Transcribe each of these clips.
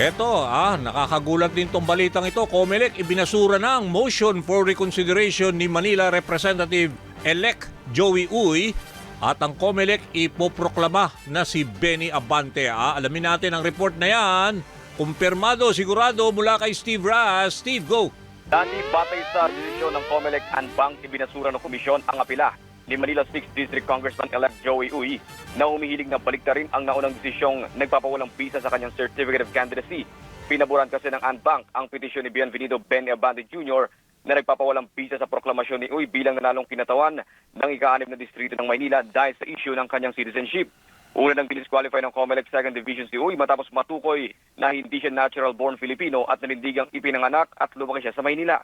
Eto, ah, nakakagulat din tong balitang ito. Comelec ibinasura na ang motion for reconsideration ni Manila Representative-elect Joey Uy at ang Comelec ipoproklama na si Benny Abante. Ah, alamin natin ang report na yan. Kumpirmado, sigurado mula kay Steve Raz. Steve, go! Dati batay sa desisyon ng COMELEC and Bank, ibinasura ng komisyon ang apela ni Manila 6th District Congressman-elect Joey Uy na humihilig na baliktarin ang naunang desisyong nagpapawalang visa sa kanyang Certificate of Candidacy. Pinaboran kasi ng Anbank ang petisyon ni Bienvenido Benny Abante Jr. na nagpapawalang visa sa proklamasyon ni Uy bilang nanalong kinatawan ng ika-anim na distrito ng Maynila dahil sa issue ng kanyang citizenship. Una nang dinisqualify ng COMELEC 2nd Division si Uy matapos matukoy na hindi siya natural-born Filipino at nanindigang ipinanganak at lumaki siya sa Maynila.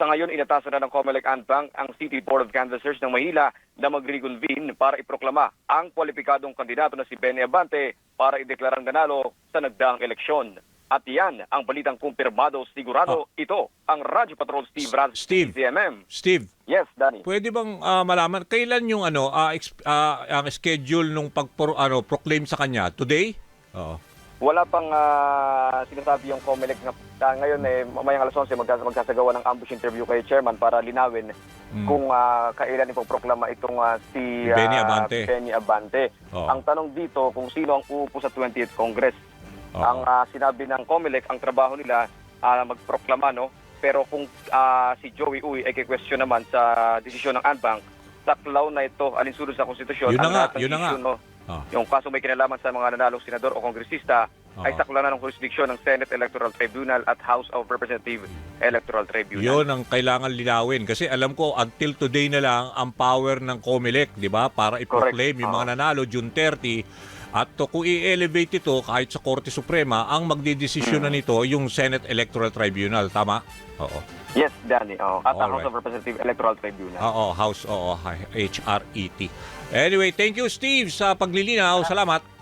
Sa ngayon, inatasan na ng COMELEC and Bank ang City Board of Canvassers ng Maynila na mag-reconvene para iproklama ang kwalipikadong kandidato na si Benny Abante para ideklarang nanalo sa nagdaang eleksyon. At yan ang balitang kumpirmado sigurado ito ang Radyo Patrol Steve Raz Steve. CMM. Steve, Yes, Danny. pwede bang ah, malaman kailan yung ano, ex- ah, ang schedule nung pag ano, proclaim sa kanya? Today? Oo. Wala pang ah, sinasabi yung COMELEC na ah, ngayon eh mamayang alas 11 magkas magsasagawa ng ambush interview kay chairman para linawin Mm. kung ah, kailan ipoproklama itong ah, si Benny ah, Abante. Benny Abante. Oo. Ang tanong dito kung sino ang uupo sa 20th Congress. Oo. Ang ah, sinabi ng COMELEC ang trabaho nila ah, magproklama no pero kung ah, si Joey Uy ay question naman sa desisyon ng Anbank saklaw na ito alinsunod sa konstitusyon Yun na nga, yun na nga. no, Ah. yung kaso may kinalaman sa mga nanalong senador o kongresista ay Oo. sakla na ng jurisdiksyon ng Senate Electoral Tribunal at House of Representative Electoral Tribunal. Yun ang kailangan linawin kasi alam ko until today na lang ang power ng COMELEC, 'di ba? Para i-proclaim Correct. yung mga Oo. nanalo June 30 at to, kung i-elevate ito kahit sa Korte Suprema, ang magdidesisyon na nito yung Senate Electoral Tribunal, tama? Oo. Yes, Danny. Oh. At ang Alright. House of Representative Electoral Tribunal. Oo, House, oo, HRET. Anyway, thank you Steve sa paglilinaw. Salamat.